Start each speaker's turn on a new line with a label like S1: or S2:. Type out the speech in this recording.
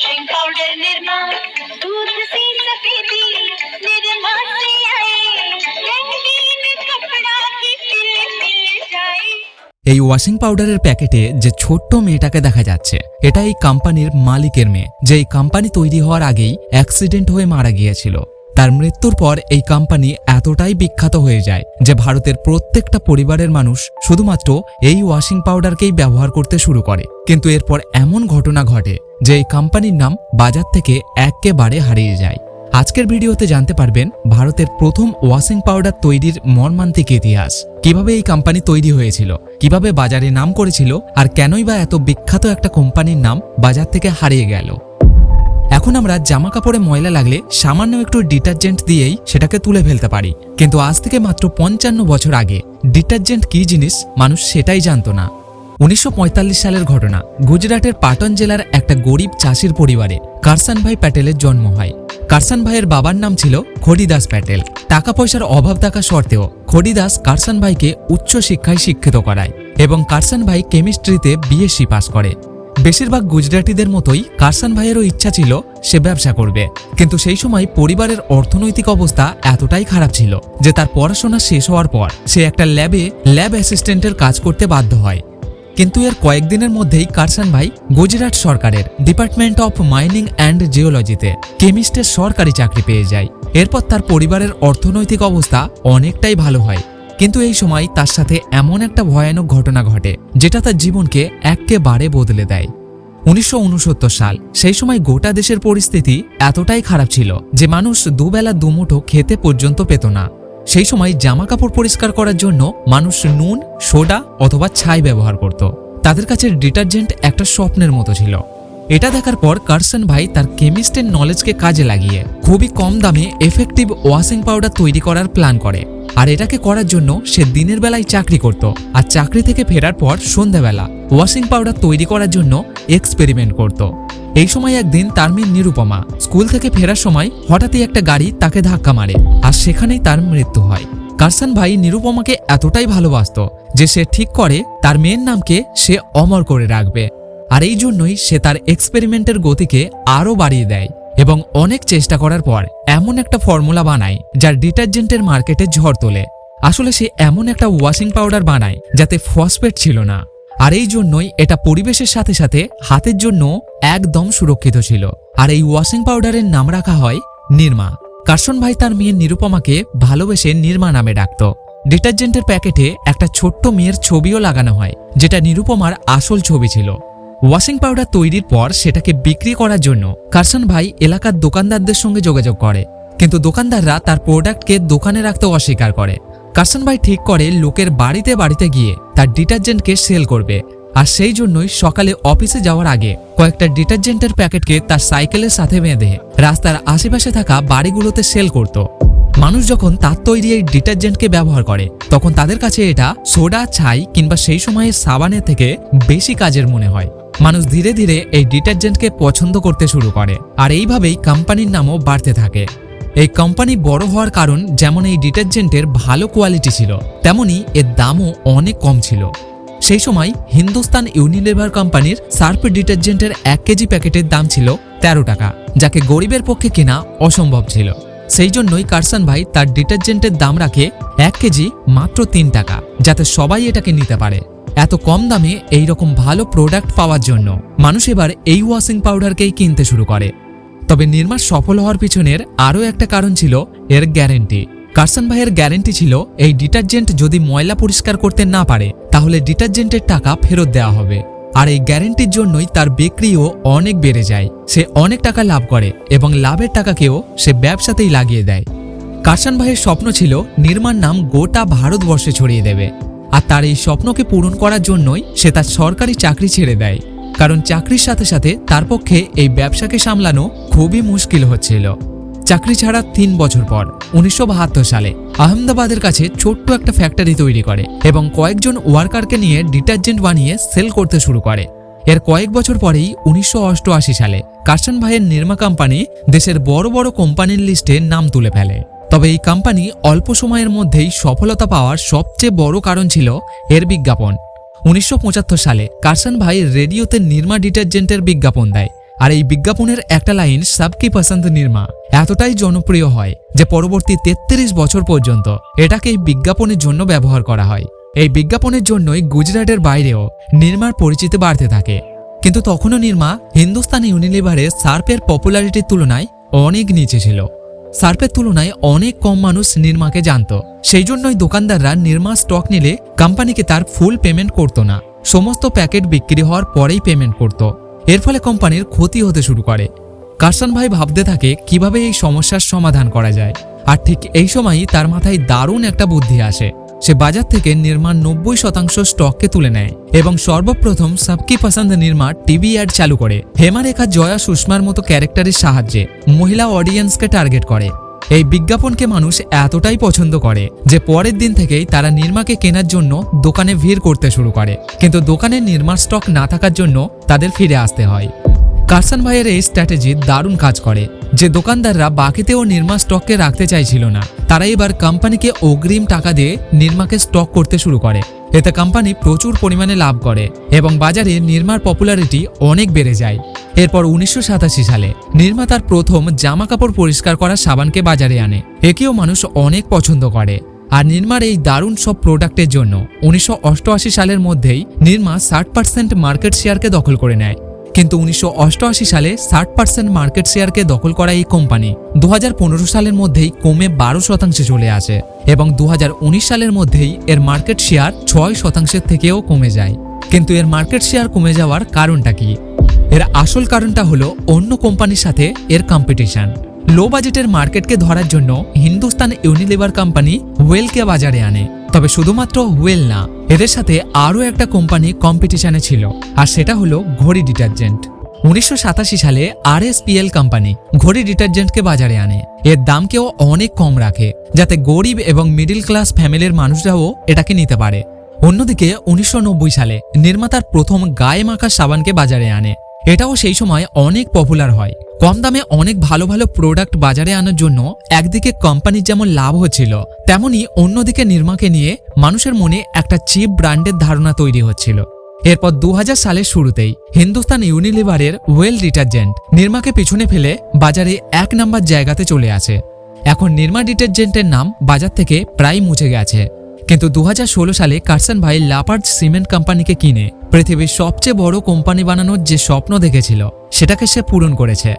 S1: Washing powder Nirma दूध सी सफेदी निर्मा से आए रंगीन कपड़ा की पिल मिल जाए
S2: এই ওয়াশিং পাউডারের প্যাকেটে যে ছোট্ট মেয়েটাকে দেখা যাচ্ছে এটা এই কোম্পানির মালিকের মেয়ে যে এই কোম্পানি তৈরি হওয়ার আগেই অ্যাক্সিডেন্ট হয়ে মারা গিয়েছিল তার মৃত্যুর পর এই কোম্পানি এতটাই বিখ্যাত হয়ে যায় যে ভারতের প্রত্যেকটা পরিবারের মানুষ শুধুমাত্র এই ওয়াশিং পাউডারকেই ব্যবহার করতে শুরু করে কিন্তু এরপর এমন ঘটনা ঘটে যে এই কোম্পানির নাম বাজার থেকে একেবারে হারিয়ে যায়। আজকের ভিডিওতে জানতে পারবেন ভারতের প্রথম ওয়াশিং পাউডার তৈরির মর্মান্তিক ইতিহাস। কীভাবে এই কোম্পানি তৈরি হয়েছিল, কীভাবে বাজারে নাম করেছিল আর কেনই বা এত বিখ্যাত একটা কোম্পানির নাম বাজার থেকে হারিয়ে গেল। এখন আমরা জামা কাপড়ে ময়লা লাগলে সামান্য একটু ডিটারজেন্ট দিয়েই সেটাকে তুলে ফেলতে পারি। কিন্তু আজ থেকে মাত্র পঞ্চান্ন বছর আগে, ডিটারজেন্ট কী জিনিস? মানুষ সেটাই জানতো না। উনিশশো পঁয়তাল্লিশ সালের ঘটনা গুজরাটের পাটন জেলার একটা গরিব চাষির পরিবারে কারসান ভাই প্যাটেলের জন্ম হয়। কারসান ভাইয়ের বাবার নাম ছিল খড়িদাস প্যাটেল। টাকা পয়সার অভাব থাকা সত্ত্বেও খড়িদাস কারসান ভাইকে উচ্চ শিক্ষায় শিক্ষিত করায় এবং কারসান ভাই কেমিস্ট্রিতে বিএসসি পাস করে। বেশিরভাগ গুজরাটিদের মতোই কারসান ভাইয়েরও ইচ্ছা ছিল সে ব্যবসা করবে। কিন্তু সেই সময় পরিবারের অর্থনৈতিক অবস্থা এতটাই খারাপ ছিল যে তার পড়াশোনা শেষ হওয়ার পর সে একটা ল্যাবে ল্যাব অ্যাসিস্ট্যান্টের কাজ করতে বাধ্য হয়। কিন্তু এর কয়েকদিনের মধ্যেই কারসান ভাই গুজরাট সরকারের ডিপার্টমেন্ট অফ মাইনিং অ্যান্ড জিওলজিতে কেমিস্টের সরকারি চাকরি পেয়ে যায়। এরপর তার পরিবারের অর্থনৈতিক অবস্থা অনেকটাই ভালো হয়। কিন্তু এই সময় তার সাথে এমন একটা ভয়ানক ঘটনা ঘটে, যেটা তার জীবনকে একেবারে বদলে দেয়। উনিশশো উনসত্তর সাল, সেই সময় গোটা দেশের পরিস্থিতি এতটাই খারাপ ছিল যে মানুষ দুবেলা দুমুঠো খেতে পর্যন্ত পেত না। সেই সময় জামা কাপড় পরিষ্কার করার জন্য মানুষ নুন, সোডা অথবা ছাই ব্যবহার করত। তাদের কাছে ডিটারজেন্ট একটা স্বপ্নের মতো ছিল। এটা দেখার পর কারসন ভাই তার কেমিস্টের নলেজকে কাজে লাগিয়ে খুবই কম দামে এফেক্টিভ ওয়াশিং পাউডার তৈরি করার প্ল্যান করে। আর এটাকে করার জন্য সে দিনের বেলায় চাকরি করত আর চাকরি থেকে ফেরার পর সন্ধ্যাবেলা ওয়াশিং পাউডার তৈরি করার জন্য এক্সপেরিমেন্ট করত। এই সময় একদিন তার মেয়ে নিরুপমা স্কুল থেকে ফেরার সময় হঠাৎই একটা গাড়ি তাকে ধাক্কা মারে আর সেখানেই তার মৃত্যু হয়। কারসান ভাই নিরুপমাকে এতটাই ভালোবাসতো যে সে ঠিক করে তার মেয়ের নামকে সে অমর করে রাখবে। আর এই জন্যই সে তার এক্সপেরিমেন্টের গতিকে আরও বাড়িয়ে দেয় এবং অনেক চেষ্টা করার পর এমন একটা ফর্মুলা বানায় যার ডিটারজেন্টের মার্কেটে ঝড় তোলে। আসলে সে এমন একটা ওয়াশিং পাউডার বানায় যাতে ফসফেট ছিল না। আর এই জন্যই এটা পরিবেশের সাথে সাথে হাতের জন্য একদম সুরক্ষিত ছিল। আর এই ওয়াশিং পাউডারের নাম রাখা হয় নির্মা। কার্শন ভাই তার মেয়ে নিরুপমাকে ভালোবেসে নির্মা নামে ডাকত। ডিটারজেন্টের প্যাকেটে একটা ছোট্ট মেয়ের ছবিও লাগানো হয়, যেটা নিরুপমার আসল ছবি ছিল। ওয়াশিং পাউডার তৈরির পর সেটাকে বিক্রি করার জন্য কারসান ভাই এলাকার দোকানদারদের সঙ্গে যোগাযোগ করে। কিন্তু দোকানদাররা তার প্রোডাক্টকে দোকানে রাখতে অস্বীকার করে। কারসান ভাই ঠিক করে লোকের বাড়িতে বাড়িতে গিয়ে তার ডিটারজেন্টকে সেল করবে। আর সেই জন্যই সকালে অফিসে যাওয়ার আগে কয়েকটা ডিটারজেন্টের প্যাকেটকে তার সাইকেলের সাথে বেঁধে রাস্তার আশেপাশে থাকা বাড়িগুলোতে সেল করত। মানুষ যখন তার তৈরি এই ডিটারজেন্টকে ব্যবহার করে, তখন তাদের কাছে এটা সোডা, ছাই কিংবা সেই সময়ে সাবানের থেকে বেশি কাজের মনে হয়। মানুষ ধীরে ধীরে এই ডিটারজেন্টকে পছন্দ করতে শুরু করে আর এইভাবেই কোম্পানির নামও বাড়তে থাকে। এই কোম্পানি বড় হওয়ার কারণ যেমন এই ডিটারজেন্টের ভালো কোয়ালিটি ছিল, তেমনি এর দামও অনেক কম ছিল। সেই সময় হিন্দুস্তান ইউনিলিভার কোম্পানির সার্ফ ডিটারজেন্টের এক কেজি প্যাকেটের দাম ছিল তেরো টাকা, যাকে গরিবের পক্ষে কেনা অসম্ভব ছিল। সেই জন্যই কারসান ভাই তার ডিটারজেন্টের দাম রাখে এক কেজি মাত্র তিন টাকা, যাতে সবাই এটাকে নিতে পারে। এত কম দামে এই রকম ভালো প্রোডাক্ট পাওয়ার জন্য মানুষ এবার এই ওয়াশিং পাউডারকেই কিনতে শুরু করে। তবে নির্মাণ সফল হওয়ার পিছনের আরও একটা কারণ ছিল এর গ্যারেন্টি কারসান ভাইয়ের গ্যারেন্টি ছিল, এই ডিটারজেন্ট যদি ময়লা পরিষ্কার করতে না পারে, তাহলে ডিটারজেন্টের টাকা ফেরত দেওয়া হবে। আর এই গ্যারেন্টির জন্যই তার বিক্রিও অনেক বেড়ে যায়। সে অনেক টাকা লাভ করে এবং লাভের টাকাকেও সে ব্যবসাতেই লাগিয়ে দেয়। কারসান ভাইয়ের স্বপ্ন ছিল, নির্মাণ নাম গোটা ভারতবর্ষে ছড়িয়ে দেবে। আর তার এই স্বপ্নকে পূরণ করার জন্যই সে তার সরকারি চাকরি ছেড়ে দেয়। কারণ চাকরির সাথে সাথে তার পক্ষে এই ব্যবসাকে সামলানো খুবই মুশকিল হচ্ছিল। চাকরি ছাড়া তিন বছর পর, উনিশশো বাহাত্তর সালে আহমেদাবাদের কাছে ছোট্ট একটা ফ্যাক্টরি তৈরি করে এবং কয়েকজন ওয়ার্কারকে নিয়ে ডিটারজেন্ট বানিয়ে সেল করতে শুরু করে। এর কয়েক বছর পরেই উনিশশো অষ্টআশি সালে কার্শন ভাইয়ের নির্মা কোম্পানি দেশের বড় বড় কোম্পানির লিস্টে নাম তুলে ফেলে। তবে এই কোম্পানি অল্প সময়ের মধ্যেই সফলতা পাওয়ার সবচেয়ে বড় কারণ ছিল এর বিজ্ঞাপন। উনিশশো পঁচাত্তর সালে কার্শন ভাই রেডিওতে নির্মা ডিটারজেন্টের বিজ্ঞাপন দেয়। আর এই বিজ্ঞাপনের একটা লাইন সবকি পছন্দ নির্মা। এতটাই জনপ্রিয় হয় যে পরবর্তী তেত্রিশ বছর পর্যন্ত এটাকে এই বিজ্ঞাপনের জন্য ব্যবহার করা হয়। এই বিজ্ঞাপনের জন্যই গুজরাটের বাইরেও নির্মার পরিচিতি বাড়তে থাকে। কিন্তু তখনও নির্মা হিন্দুস্তান ইউনিলিভারের সার্পের পপুলারিটির তুলনায় অনেক নিচে ছিল। সার্পের তুলনায় অনেক কম মানুষ নির্মাকে জানত। সেই জন্যই দোকানদাররা নির্মা স্টক নিলে কোম্পানিকে তার ফুল পেমেন্ট করত না। সমস্ত প্যাকেট বিক্রি হওয়ার পরেই পেমেন্ট করত। এর ফলে কোম্পানির ক্ষতি হতে শুরু করে। কারসান ভাই ভাবতে থাকে, কীভাবে এই সমস্যার সমাধান করা যায়? আর ঠিক এই সময়ই তার মাথায় দারুণ একটা বুদ্ধি আসে। সে বাজার থেকে নির্মাণ নব্বই শতাংশ স্টককে তুলে নেয় এবং সর্বপ্রথম সবকি পছন্দ নির্মা টিভি অ্যাড চালু করে। হেমারেখা জয়া সুষমার মতো ক্যারেক্টারের সাহায্যে মহিলা অডিয়েন্সকে টার্গেট করে। এই বিজ্ঞাপনকে মানুষ এতটাই পছন্দ করে যে পরের দিন থেকেই তারা নির্মাকে কেনার জন্য দোকানে ভিড় করতে শুরু করে। কিন্তু দোকানে নির্মার স্টক না থাকার জন্য তাদের ফিরে আসতে হয়। কারসান ভাইয়ের এই স্ট্র্যাটেজি দারুণ কাজ করে যে দোকানদাররা বাকিতেও নির্মা স্টককে রাখতে চাইছিল না। তারা এবার কোম্পানিকে অগ্রিম টাকা দিয়ে নির্মাকে স্টক করতে শুরু করে। এতে কোম্পানি প্রচুর পরিমাণে লাভ করে এবং বাজারে নির্মার পপুলারিটি অনেক বেড়ে যায়। এরপর উনিশশো সাতাশি সালে নির্মা তার প্রথম জামা কাপড় পরিষ্কার করা সাবানকে বাজারে আনে। একেও মানুষ অনেক পছন্দ করে। আর নির্মার এই দারুণ সব প্রোডাক্টের জন্য উনিশশো অষ্টআশি সালের মধ্যেই নির্মা ষাট পার্সেন্ট মার্কেট শেয়ারকে দখল করে নেয়। কিন্তু উনিশশো অষ্টআশি সালে ষাট পার্সেন্ট মার্কেট শেয়ারকে দখল করা এই কোম্পানি দু হাজার পনেরো সালের মধ্যেই কমে বারো শতাংশে চলে আসে এবং দু হাজার উনিশ সালের মধ্যেই এর মার্কেট শেয়ার ছয় শতাংশের থেকেও কমে যায়। কিন্তু এর মার্কেট শেয়ার কমে যাওয়ার কারণটা কি? এর আসল কারণটা হলো অন্য কোম্পানির সাথে এর কম্পিটিশন লো বাজেটের মার্কেটকে ধরার জন্য হিন্দুস্তান ইউনিলিভার কোম্পানি ওয়েলকে বাজারে আনে। তবে শুধুমাত্র ওয়েল না, এদের সাথে আরও একটা কোম্পানি কম্পিটিশনে ছিল, আর সেটা হলো ঘড়ি ডিটারজেন্ট উনিশশো সাতাশি সালে আর কোম্পানি ঘড়ি ডিটারজেন্টকে বাজারে আনে। এর দামকেও অনেক কম রাখে, যাতে গরিব এবং মিডিল ক্লাস ফ্যামিলির মানুষরাও এটাকে নিতে পারে। অন্যদিকে উনিশশো নব্বই সালে নির্মাতার প্রথম গায়ে মাখা সাবানকে বাজারে আনে। এটাও সেই সময় অনেক পপুলার হয়। কম দামে অনেক ভালো ভালো প্রোডাক্ট বাজারে আনার জন্য একদিকে কোম্পানির যেমন লাভ হচ্ছিল, তেমনি অন্যদিকে নির্মাকে নিয়ে মানুষের মনে একটা চিপ ব্র্যান্ডের ধারণা তৈরি হচ্ছিল। এরপর দু হাজার সালের শুরুতেই হিন্দুস্তান ইউনিলিভারের ওয়েল ডিটারজেন্ট নির্মাকে পিছনে ফেলে বাজারে এক নাম্বার জায়গাতে চলে আসে। এখন নির্মা ডিটারজেন্টের নাম বাজার থেকে প্রায় মুছে গেছে। কিন্তু দু হাজার ষোল সালে কার্সন ভাই লাপার্ড সিমেন্ট কোম্পানিকে কিনে পৃথিবীর সবচেয়ে বড় কোম্পানি বানানোর যে স্বপ্ন দেখেছিল, সেটাকে সে পূরণ করেছে।